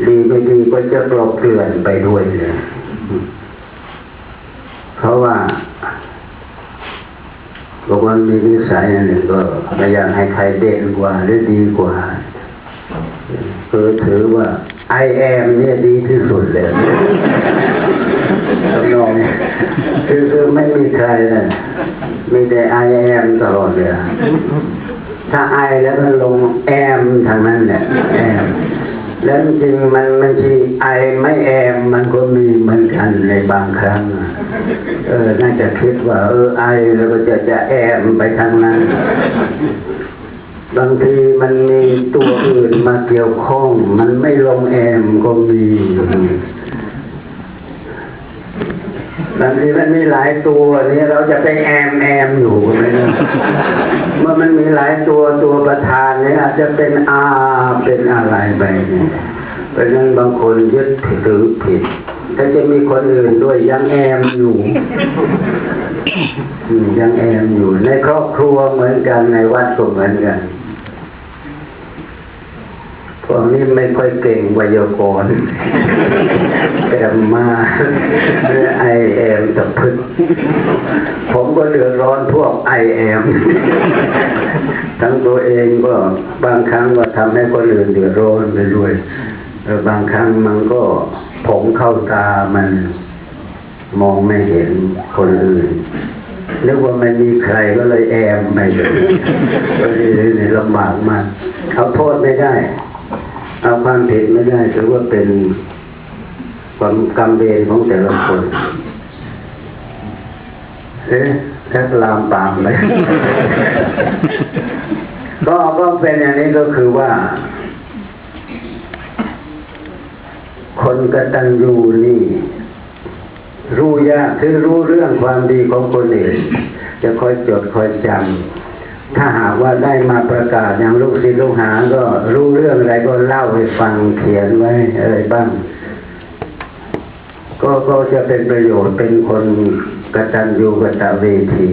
ดีไม่ดีก็จะกลบเกลื่อนไปด้วยเลยเพราะว่าบางคนมีนิสัยอันหนึ่งก็ไม่อยากให้ใครเด่นกว่าหรือดีกว่าคือถือว่า I am เนี่ยดีที่สุดเลยทำนองนี้คือคือไม่มีใครนะมีแต่ I am ตลอดเลยถ้า I แล้วก็ลง am ทางนั้นเนี่ย am แแล้วจริงมันมันที่ I ไม่แอมมันก็มีเหมือนกันในบางครั้ง เออ น่าจะคิดว่า เออ I แล้วก็จะจะแอมไปทางนั้น บางทีมันมีตัวอื่นมาเกี่ยวข้อง มันไม่ลงแอมก็มีบางทีมันมีหลายตัวนี่เราจะไปแอมแอมอยู่ไหม เนี่ยอาจจะเป็นอาเป็นอะไรไปเนี่ยเพราะฉะนั้นบางคนยึดถือผิดถ้าจะมีคนอื่นด้วยยังแอมอยู่ยังแอมอยู่ ในครอบครัวเหมือนกันในวัดก็เหมือนกันพวกนี้ไม่ค่อยเก่งไวยากรณ์แต่มาไอแอมตะพึดผม ก็เดือดร้อนพวกไอแอมทั้งตัวเองก็บางครั้งก็ทำให้คนอื่นเดือดร้อนไปด้วยแล้วบางครั้งมันก็ผงเข้าตามันมองไม่เห็นคนอื่นนึกว่าไม่มีใครก็เลยแอมไปเลยก็เลยลำบากมากเอาโทษไม่ได้ เอาความผิดไม่ได้ถือว่าเป็นความกรรมเวรของแต่ละคน เอ๊ะ แทบลามปามเลยก็ก็เป็นอย่างนี้ก็คือว่า คนกตัญญูนี่ รู้ยากคือรู้เรื่องความดีของคนอื่นจะคอยจดคอยจำถ้าหากว่าได้มาประกาศอย่างลูกศิษย์ลูกหา ก็รู้เรื่องอะไรก็เล่าให้ฟังเขียนไว้อะไรบ้าง ก็ก็จะเป็นประโยชน์เป็นคน กตัญญูกตเวที